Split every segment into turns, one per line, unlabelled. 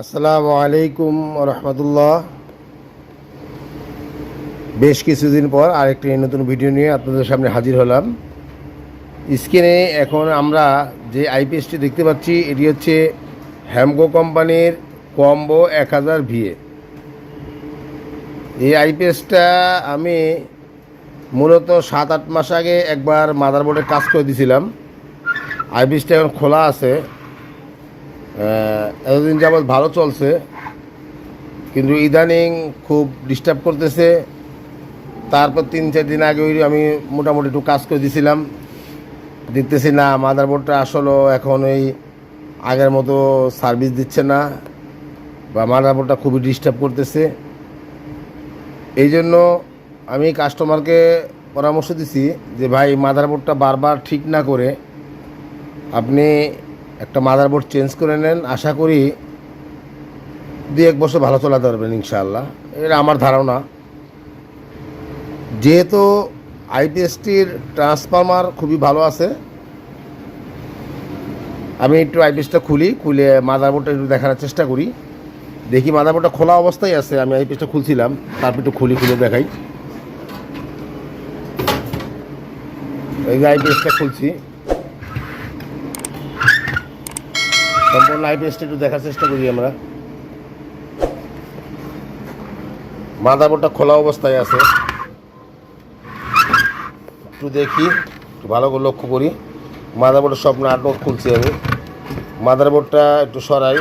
আসসালামু আলাইকুম রহমতুল্লাহ। বেশ কিছুদিন পর আরেকটি নতুন ভিডিও নিয়ে আপনাদের সামনে হাজির হলাম। স্ক্রিনে এখন আমরা যে আইপিএসটি দেখতে পাচ্ছি, এটি হচ্ছে হ্যামকো কোম্পানির কম্বো এক হাজার ভিএ এই আইপিএসটা আমি মূলত সাত আট মাস আগে একবার মাদারবোর্ডে কাজ করে দিয়েছিলাম আইপিএসটা এখন খোলা আছে। এতদিন যাবৎ ভালো চলছে, কিন্তু ইদানিং খুব ডিস্টার্ব করতেছে। তারপর তিন, চার দিন আগে আমি মোটামুটি একটু কাজ করে দিয়েছিলাম দেখতেছি না মাদারবোর্ডটা আসলে এখন ওই আগের মতো সার্ভিস দিচ্ছে না বা মাদারবোর্ডটা খুবই ডিস্টার্ব করতেছে। এই জন্য আমি কাস্টমারকে পরামর্শ দিছি যে, ভাই মাদারবোর্ডটা বারবার ঠিক না করে আপনি একটা মাদারবোর্ড চেঞ্জ করে নেন। আশা করি দু এক বছর ভালো চালাতে পারবেন ইনশাআল্লাহ। এটা আমার ধারণা। যেহেতু আইপিএসটির ট্রান্সফরমার খুবই ভালো আছে, আমি একটু আইপিএসটা খুলি, খুলে মাদারবোর্ডটা একটু দেখার চেষ্টা করি। দেখি মাদারবোর্ডটা খোলা অবস্থায় আছে, আমি আইপিএসটা খুলছিলাম, তারপর একটু খুলি, খুলে দেখাই। এই যে আইপিএসটা খুলছি। সম্পূর্ণ আইপিএসটা একটু দেখার চেষ্টা করি আমরা। মাদারবোর্ডটা খোলা অবস্থায় আছে। একটু দেখি, একটু ভালো করে লক্ষ্য করি। মাদারবোর্ডের সব নাটক খুলছি আমি। মাদারবোর্ডটা একটু সরাই।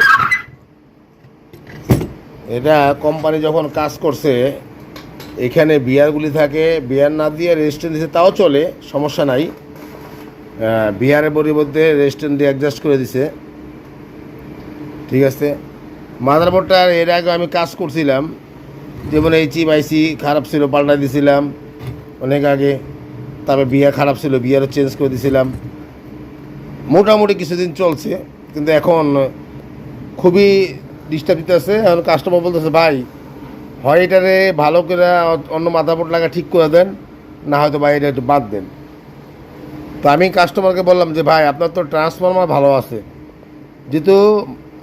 এটা কোম্পানি যখন কাজ করছে, এখানে বিয়ারগুলি থাকে। বিয়ার না দিয়ে রেজিস্ট্রেন্ট দিছে, তাও চলে, সমস্যা নাই। বিয়ারের পরিবর্তে রেজিস্ট্রেন্ট দিয়ে অ্যাডজাস্ট করে দিছে। ঠিক আছে? মাদারবোর্ডটা এর আগে আমি কাজ করছিলাম। যেমন এই চিপ আইসি খারাপ ছিল পাল্টা দিয়েছিলাম অনেক আগে। তারপরে বিয়া খারাপ ছিল, বিয়ারও চেঞ্জ করে দিয়েছিলাম মোটামুটি কিছুদিন চলছে, কিন্তু এখন খুবই ডিস্টার্ব দিতেছে এখন কাস্টমার বলতেছে, ভাই, হয় এটারে ভালো করে অন্য মাথাবোর্ড লাগা ঠিক করে দেন, না হয়তো ভাই এটা একটু বাদ দেন। তো আমি কাস্টমারকে বললাম যে, ভাই, আপনার তো ট্রান্সফরমার ভালো আছে। যেহেতু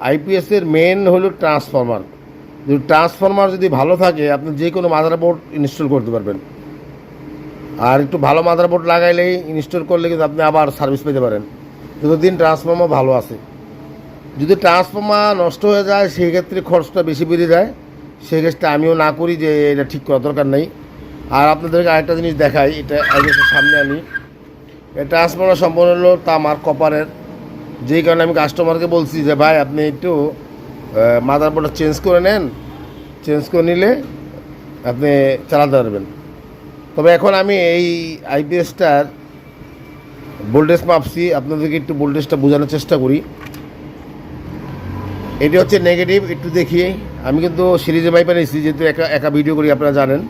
আইপিএসের মেন হলো ট্রান্সফরমার যদি ট্রান্সফরমার যদি ভালো থাকে, আপনি যে কোনো মাদারবোর্ড ইনস্টল করতে পারবেন। আর একটু ভালো মাদারবোর্ড লাগাইলেই ইনস্টল করলে কিন্তু আপনি আবার সার্ভিস পেতে পারেন। যতদিন ট্রান্সফরমার ভালো আছে। যদি ট্রান্সফরমার নষ্ট হয়ে যায় সেই ক্ষেত্রে খরচটা বেশি বেড়ে যায়। সেই ক্ষেত্রে আমিও না করি যে এটা ঠিক করা দরকার নেই। আর আপনাদেরকে আরেকটা জিনিস দেখাই, এটা সামনে আনি। এটা ট্রান্সফরমার সম্পূর্ণ হলো তামার কপারের যেই কারণে আমি কাস্টমারকে বলছি যে, ভাই, আপনি একটু মাদারবোর্ডটা চেঞ্জ করে নেন। চেঞ্জ করে নিলে আপনি চালাতে পারবেন। তবে এখন আমি এই আইপিএসটার ভোল্টেজ মাপছি। আপনাদেরকে একটু ভোল্টেজটা বোঝানোর চেষ্টা করি। এটি হচ্ছে নেগেটিভ একটু দেখি আমি কিন্তু সিরিজে মাইপে নিয়েছি যেহেতু একা একা ভিডিও করি, আপনারা জানেন।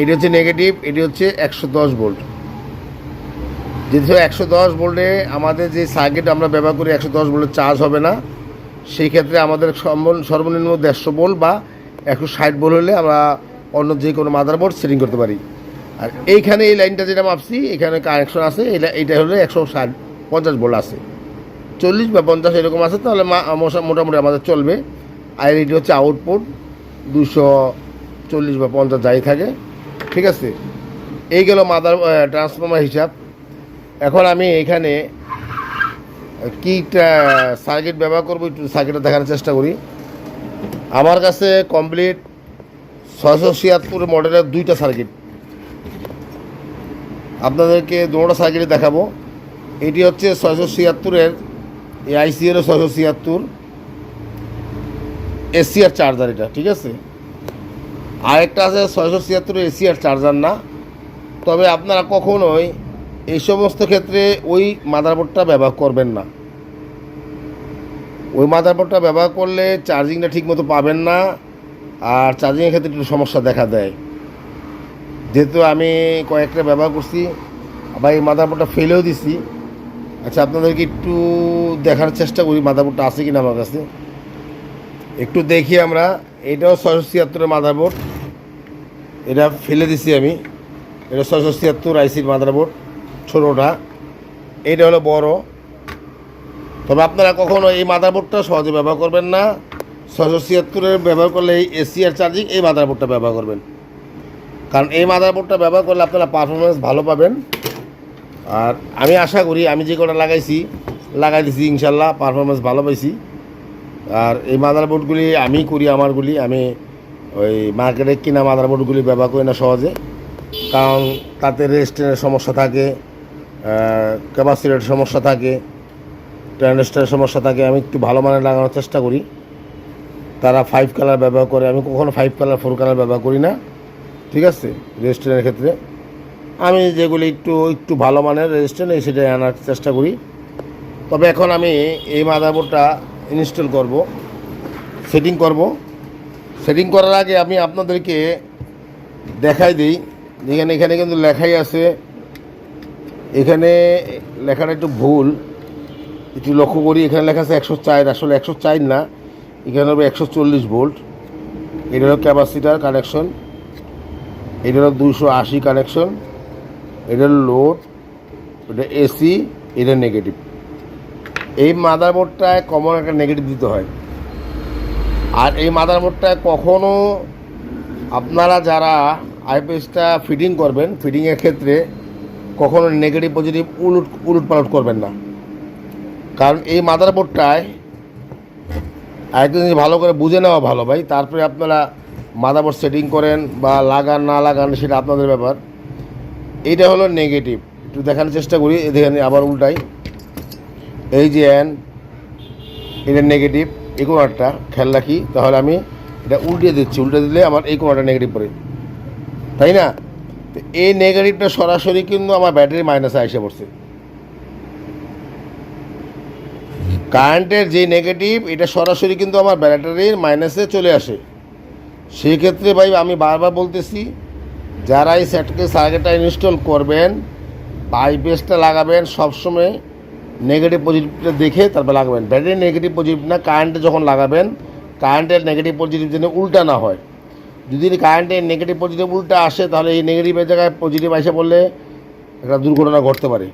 এটি হচ্ছে নেগেটিভ এটি হচ্ছে একশো দশ ভোল্ট যেহেতু একশো দশ ভোল্টে আমাদের যে সার্কিট আমরা ব্যবহার করি, একশো দশ ভোল্টের চার্জ হবে না। সেই ক্ষেত্রে আমাদের সর্বন- সর্বনিম্ন দেড়শো ভোল্ট বা একশো ষাট ভোল্ট হলে আমরা অন্য যে কোনো মাদারবোর্ড সেটিং করতে পারি। আর এইখানে এই লাইনটা যেটা মাপছি, এখানে কানেকশন আছে, এটা হলে একশো ষাট, পঞ্চাশ ভোল্ট আছে। চল্লিশ বা পঞ্চাশ এরকম আছে, তাহলে মোটামুটি আমাদের চলবে। আর এটি হচ্ছে আউটপুট দুশো চল্লিশ বা পঞ্চাশ যাই থাকে। ঠিক আছে? এই গেল মাদার ট্রান্সফর্মার হিসাব। এখন আমি এখানে কি সার্কিট ব্যবহার করব একটু সার্কিটটা দেখানোর চেষ্টা করি। আমার কাছে কমপ্লিট ছয়শো ছিয়াত্তর মডেলের দুইটা সার্কিট আপনাদেরকে দুটো সার্কিট দেখাবো। এটি হচ্ছে ছয়শো ছিয়াত্তরের এই আইসিএরও ছয়শো ছিয়াত্তর। এসিআর চার্জার এটা, ঠিক আছে? আরেকটা আছে ছয়শো ছিয়াত্তরের এসিআর চার্জার না। তবে আপনারা কখনোই এই সমস্ত ক্ষেত্রে ওই মাদারবোর্ডটা ব্যবহার করবেন না। ওই মাদারবোর্ডটা ব্যবহার করলে চার্জিংটা ঠিকমতো পাবেন না, আর চার্জিংয়ের ক্ষেত্রে একটু সমস্যা দেখা দেয়। যেহেতু আমি কয়েকটা ব্যবহার করছি, আবার এই মাদারবোর্ডটা ফেলেও দিছি। আচ্ছা আপনাদেরকে একটু দেখার চেষ্টা করি মাদারবোর্ডটা আছে কিনা আমার কাছে। একটু দেখি আমরা, এটাও ছয়শো ছিয়াত্তরের মাদারবোর্ড এটা ফেলে দিছি আমি। এটা ছয়শো ছিয়াত্তর আইসির মাদারবোর্ড ছোটোটা। এটা হলো বড়। তবে আপনারা কখনো এই মাদারবোর্ডটা সহজে ব্যবহার করবেন না। ছশো ছিয়াত্তরের ব্যবহার করলে এই এসি আর চার্জিং এই মাদারবোর্ডটা ব্যবহার করবেন। কারণ এই মাদারবোর্ডটা ব্যবহার করলে আপনারা পারফরমেন্স ভালো পাবেন। আর আমি আশা করি, আমি যে কটা লাগাইছি, লাগাই দিছি ইনশাল্লাহ পারফরমেন্স ভালো পাইছি। আর এই মাদারবোর্ডগুলি আমি করি, আমারগুলি, আমি ওই মার্কেটে কিনা মাদারবোর্ডগুলি ব্যবহার করি না সহজে। কারণ তাতে রেজিস্ট্রেনের সমস্যা থাকে। ক্যাপাসিটির সমস্যা থাকে ট্রানজিস্টারের সমস্যা থাকে, আমি একটু ভালো মানের লাগানোর চেষ্টা করি। তারা ফাইভ কালার ব্যবহার করে, আমি কখনো ফাইভ কালার ফোর কালার ব্যবহার করি না। ঠিক আছে? রেজিস্ট্রেনের ক্ষেত্রে। আমি যেগুলি একটু একটু ভালো মানের রেজিস্ট্রেন এই সেটাই আনার চেষ্টা করি। তবে এখন আমি এই মাদারবোর্ডটা ইনস্টল করব সেটিং করব। সেটিং করার আগে আমি আপনাদেরকে দেখাই দিই। যেখানে, এখানে কিন্তু লেখাই আছে এখানে লেখাটা একটু ভুল। একটু লক্ষ্য করি, এখানে লেখা আছে একশো চার, আসলে একশো চার না, এখানে হবে একশো চল্লিশ ভোল্ট। এটা হলো ক্যাপাসিটার কানেকশন এটা হলো দুশো আশি কানেকশন এটা লোড এটা এসি এটা নেগেটিভ এই মাদারবোর্ডটায় কমন একটা নেগেটিভ দিতে হয়। আর এই মাদারবোর্ডটায় কখনো আপনারা যারা আইপিএসটা ফিটিং করবেন ফিটিংয়ের ক্ষেত্রে কখনো নেগেটিভ পজিটিভ উলট উলুট পালট করবেন না। কারণ এই মাদারবোর্ডটায় আরেকটা জিনিস ভালো করে বুঝে নেওয়া ভালো ভাই। তারপরে আপনারা মাদার বোর্ড সেটিং করেন বা লাগান, না লাগান, সেটা আপনাদের ব্যাপার। এইটা হলো নেগেটিভ একটু দেখানোর চেষ্টা করি দেখেন আবার উল্টাই। এই যে এন এটা নেগেটিভ এই কোনারটা, খেয়াল রাখি। তাহলে আমি এটা উল্টে দিচ্ছি। উল্টে দিলে আমার এই কোনারটা নেগেটিভ পড়ে। তাই না? তো এই নেগেটিভটা সরাসরি কিন্তু আমার ব্যাটারি মাইনাসে এসে পড়ছে। কারেন্টের যে নেগেটিভ এটা সরাসরি কিন্তু আমার ব্যাটারির মাইনাসে চলে আসে। সেই ক্ষেত্রে ভাই, আমি বারবার বলতেছি, যারা এই সেটকে সার্কেটটা ইনস্টল করবেন বা আইপিএসটা লাগাবেন, সবসময় নেগেটিভ পজিটিভটা দেখে তারপর লাগাবেন। ব্যাটারি নেগেটিভ পজিটিভ না কারেন্টে যখন লাগাবেন কারেন্টের নেগেটিভ পজিটিভ যেন উল্টা না হয়। যদি কারেন্টের নেগেটিভ পজিটিভ উল্টা আসে, তাহলে এই নেগেটিভের জায়গায় পজিটিভ এসে পড়লে একটা দুর্ঘটনা ঘটতে পারে।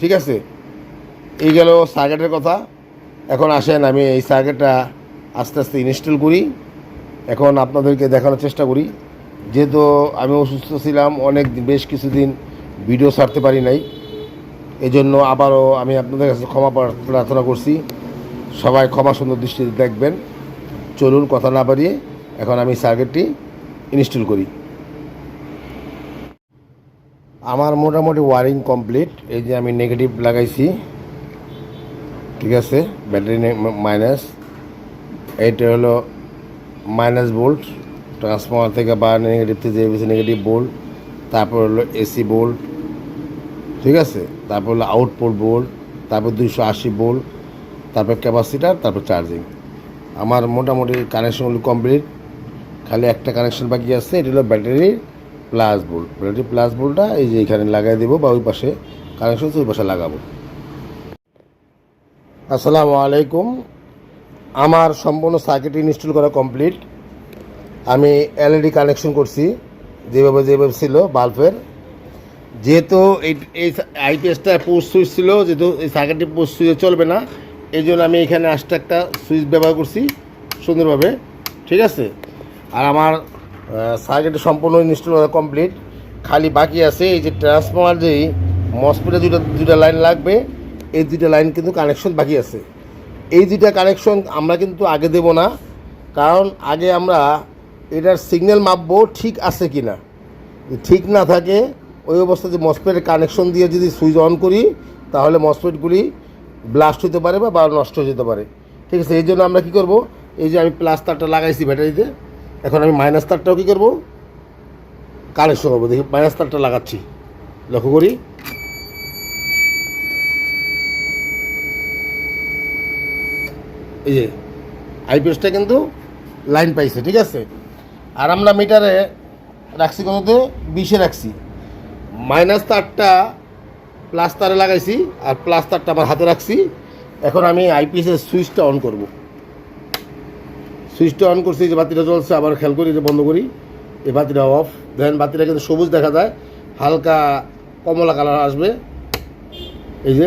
ঠিক আছে? এই গেল সার্কিটের কথা। এখন আসেন, আমি এই সার্কিটটা আস্তে আস্তে ইনস্টল করি। এখন আপনাদেরকে দেখানোর চেষ্টা করি। যেহেতু আমি অসুস্থ ছিলাম, অনেক বেশ কিছুদিন ভিডিও ছাড়তে পারি নাই। এজন্য আবারও আমি আপনাদের কাছে ক্ষমা প্রার্থনা করছি। সবাই ক্ষমা সুন্দর দৃষ্টিতে দেখবেন। চলুন, কথা না বাড়িয়ে এখন আমি সার্কিটটি ইনস্টল করি। আমার মোটামুটি ওয়ারিং কমপ্লিট। এই যে আমি নেগেটিভ লাগাইছি। ঠিক আছে, ব্যাটারি মাইনাস। এইটা হলো মাইনাস বোল্ট ট্রান্সফর্মার থেকে বা নেগেটিভ থেকে যে নেগেটিভ বোল্ট তারপর হলো এসি বোল্ট ঠিক আছে, তারপর হলো আউটপুট বোল্ট তারপর দুইশো আশি বোল্ট তারপর ক্যাপাসিটার, তারপর চার্জিং। আমার মোটামুটি কানেকশনগুলো কমপ্লিট। খালি একটা কানেকশন বাকি আছে, এটা হলো battery plus bolt battery plus বোল্টটা এই যে এখানে লাগাই দেবো বা ওই পাশে কানেকশন ওই পাশে লাগাবো। আসসালামু আলাইকুম। আমার সম্পূর্ণ সার্কিট ইনস্টল করা কমপ্লিট আমি এলইডি কানেকশন করছি, যেভাবে যেভাবে ছিল, বাল্বের। যেহেতু এই এই আইপিএসটা পোস্ট সুইচ ছিল, যেহেতু এই সার্কিটটি পোস্ট সুইচে চলবে না এই জন্য আমি এখানে আসতে একটা সুইচ ব্যবহার করছি, সুন্দরভাবে। ঠিক আছে? আর আমার সার্কিটে সম্পূর্ণ ইনস্টল কমপ্লিট খালি বাকি আছে এই যে ট্রান্সফর্মার যেই মসপিটে দুটো দুটা লাইন লাগবে, এই দুইটা লাইন কিন্তু কানেকশন বাকি আছে। এই দুইটা কানেকশন আমরা কিন্তু আগে দেব না, কারণ আগে আমরা এটার সিগন্যাল মাপবো ঠিক আছে কি না ঠিক না থাকে, ওই অবস্থাতে মসপেটের কানেকশন দিয়ে যদি সুইচ অন করি, তাহলে মসপেটগুলি ব্লাস্ট হতে পারে বা বা নষ্ট হয়ে যেতে পারে। ঠিক আছে, এই জন্য আমরা কী করব? এই যে আমি প্লাস্টারটা লাগাইছি ব্যাটারিতে এখন আমি মাইনাস তারটাও কী করব? কানেকশন করব। দেখি মাইনাস তারটা লাগাচ্ছি। লক্ষ্য করি। এই যে আইপিএসটা কিন্তু লাইন পাইছে, ঠিক আছে? আর আমরা মিটারে রাখছি কততে? বিশে রাখছি। মাইনাস তারটা প্লাস তারে লাগাইছি, আর প্লাস তারটা আমার হাতে রাখছি। এখন আমি আইপিএসের সুইচটা অন করব। সুইচটা অন করছি যে বাতিটা জ্বলছে, আবার খেয়াল করি যে বন্ধ করি, এই বাতিটা অফ দেন বাতিটা কিন্তু সবুজ দেখা যায়, হালকা কমলা কালার আসবে। এই যে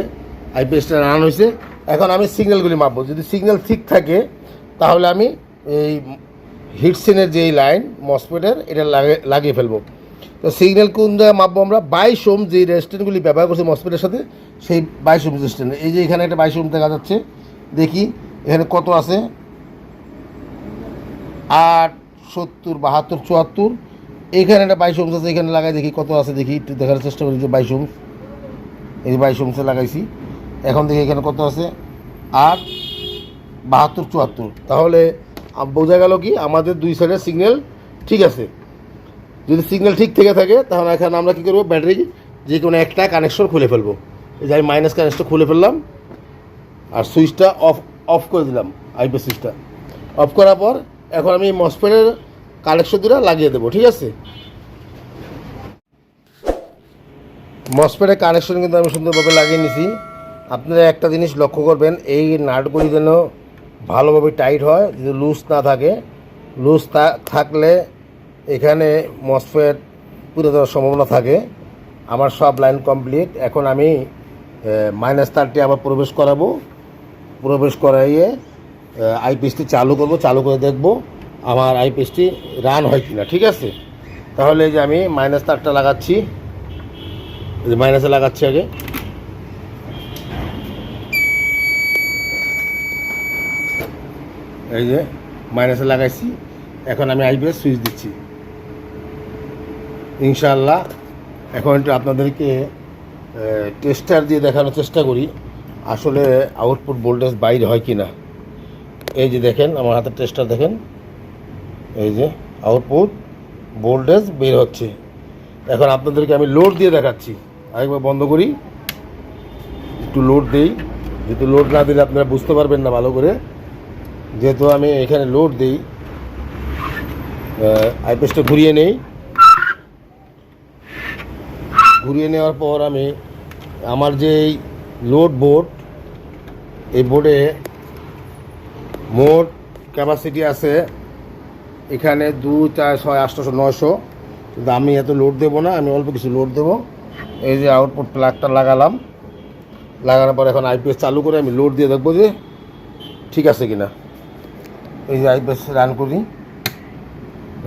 আইপিএসটা রান হয়েছে। এখন আমি সিগন্যালগুলি মাপবো। যদি সিগন্যাল ঠিক থাকে, তাহলে আমি এই হিটসেনের যেই লাইন মসপেটের এটা লাগে, লাগিয়ে ফেলব। তো সিগন্যাল কোন জায়গায় মাপবো আমরা? বাইশ ওম যে রেস্টুরেন্টগুলি ব্যবহার করছি মসপেটের সাথে, সেই বাইশ ওম রেস্টুরেন্ট এই যে এখানে একটা বাইশ ওম দেখা যাচ্ছে, দেখি, এখানে কত আছে? আট, সত্তর, বাহাত্তর, চুয়াত্তর। এখানে একটা বাইশ ওমস আছে, এখানে লাগাই দেখি কত আছে, দেখি একটু দেখার চেষ্টা করি যে বাইশ ওমস এই বাইশ ওমসে লাগাইছি। এখন দেখি এখানে কত আছে? আট, বাহাত্তর, চুয়াত্তর। তাহলে বোঝা গেল কি, আমাদের দুই সাইডের সিগন্যাল ঠিক আছে। যদি সিগন্যাল ঠিক থেকে থাকে, তাহলে এখানে আমরা কী করব? ব্যাটারি যে কোনো একটা কানেকশন খুলে ফেলব। এই যে আমি মাইনাস কানেকশন খুলে ফেললাম, আর সুইচটা অফ অফ করে দিলাম আইপি সুইচটা অফ করার পর এখন আমি মসফেটের কানেকশন দুটা লাগিয়ে দেবো, ঠিক আছে? মসফেটের কানেকশন কিন্তু আমি সুন্দরভাবে লাগিয়ে নিছি। আপনারা একটা জিনিস লক্ষ্য করবেন, এই নাটগুলি যেন ভালোভাবে টাইট হয়, যদি লুজ না থাকে। লুজ থাকলে এখানে মসফেট পুরো দেওয়ার সম্ভাবনা থাকে। আমার সব লাইন কমপ্লিট। এখন আমি মাইনাস তারটি আবার প্রবেশ করাবো। প্রবেশ করাইয়ে আইপিএসটি চালু করব, চালু করে দেখব আমার আইপিএসটি রান হয় কি না ঠিক আছে? তাহলে এই যে আমি মাইনাস তারটা লাগাচ্ছি। মাইনাসে লাগাচ্ছি আগে। এই যে মাইনাসে লাগাইছি। এখন আমি আইপিএস সুইচ দিচ্ছি। ইনশাআল্লাহ, এখন একটু আপনাদেরকে টেস্টার দিয়ে দেখানোর চেষ্টা করি, আসলে আউটপুট ভোল্টেজ বাইরে হয় কি না এই যে দেখেন, আমার হাতের টেস্টটা দেখেন। এই যে আউটপুট ভোল্টেজ বের হচ্ছে। এখন আপনাদেরকে আমি লোড দিয়ে দেখাচ্ছি। আরেকবার বন্ধ করি। একটু লোড দিই। যেহেতু লোড না দিলে আপনারা বুঝতে পারবেন না ভালো করে। যেহেতু আমি এখানে লোড দিই আইপিএসটা ঘুরিয়ে নেই। ঘুরিয়ে নেওয়ার পর আমি আমার যে এই লোড বোর্ড এই বোর্ডে মোট ক্যাপাসিটি আছে এখানে দু চার ছয় আটশোশো নয়শো। কিন্তু আমি এত লোড দেবো না, আমি অল্প কিছু লোড দেবো। এই যে আউটপুট প্লাগটা লাগালাম। লাগানোর পর এখন আইপিএস চালু করে আমি লোড দিয়ে দেখব যে ঠিক আছে কি না এই যে আইপিএস রান করি।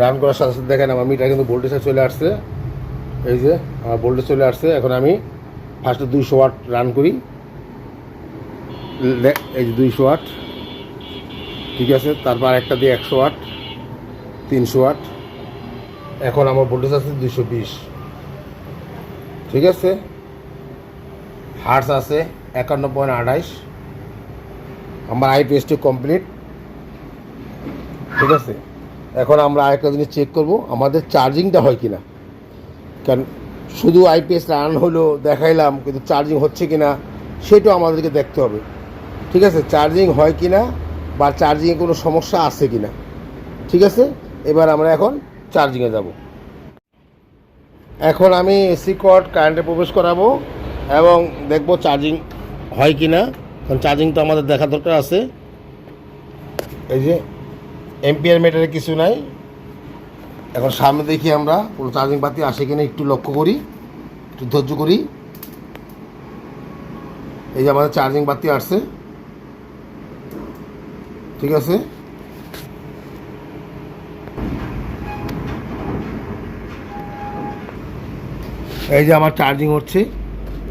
রান করার সাথে সাথে দেখেন আমার মিটার কিন্তু ভোল্টেজে চলে আসছে। এই যে আমার ভোল্টেজ চলে আসছে। এখন আমি ফার্স্টে দুইশো ওয়াট রান করি। এই যে দুইশো ওয়াট ঠিক আছে? তারপর একটা দিয়ে একশো আট, তিনশো আট। এখন আমার ভোল্টেজ আছে দুশো বিশ। ঠিক আছে? হার্স আছে একান্ন পয়েন্ট আঠাইশ। আমার আইপিএসটি কমপ্লিট ঠিক আছে? এখন আমরা আরেকটা জিনিস চেক করব, আমাদের চার্জিংটা হয় কি না কারণ শুধু আইপিএস রান হলো, দেখাইলাম, কিন্তু চার্জিং হচ্ছে কি না সেটাও আমাদেরকে দেখতে হবে। ঠিক আছে? চার্জিং হয় কি না বা চার্জিংয়ে কোনো সমস্যা আছে কি না ঠিক আছে? এবার আমরা এখন চার্জিংয়ে যাব। এখন আমি এসি কর্ড কারেন্টে প্রবেশ করাবো এবং দেখব চার্জিং হয় কি না কারণ চার্জিং তো আমাদের দেখা দরকার আছে। এই যে এমপিআর মিটারে কিছু নাই। এখন সামনে দেখি আমরা কোনো চার্জিং বাতি আসে কিনা একটু লক্ষ্য করি, একটু ধৈর্য করি। এই যে আমাদের চার্জিং বাতি আসছে। ঠিক আছে? এই যে আমার চার্জিং হচ্ছে।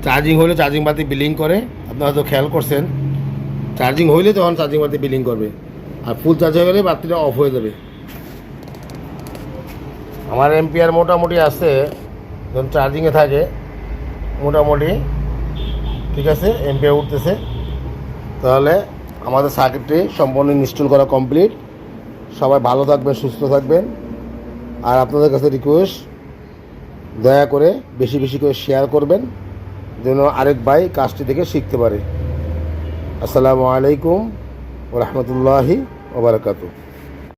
চার্জিং হলে চার্জিং বাতি বিলিং করে। আপনারা হয়তো খেয়াল করছেন। চার্জিং হইলে তখন চার্জিং বাতি বিলিং করবে। আর ফুল চার্জ হয়ে গেলে বাতিটা অফ হয়ে যাবে। আমার এমপিআর মোটামুটি আছে। যখন চার্জিংয়ে থাকে, মোটামুটি, ঠিক আছে? এমপিআর উঠতেছে। তাহলে আমাদের সার্কিটটি সম্পূর্ণ ইনস্টল করা কমপ্লিট সবাই ভালো থাকবেন, সুস্থ থাকবেন। আর আপনাদের কাছে রিকোয়েস্ট দয়া করে বেশি বেশি করে শেয়ার করবেন, যেন আরেক ভাই কাজটি থেকে শিখতে পারে। আসসালামু আলাইকুম রহমতুল্লাহি ওবরাকাতু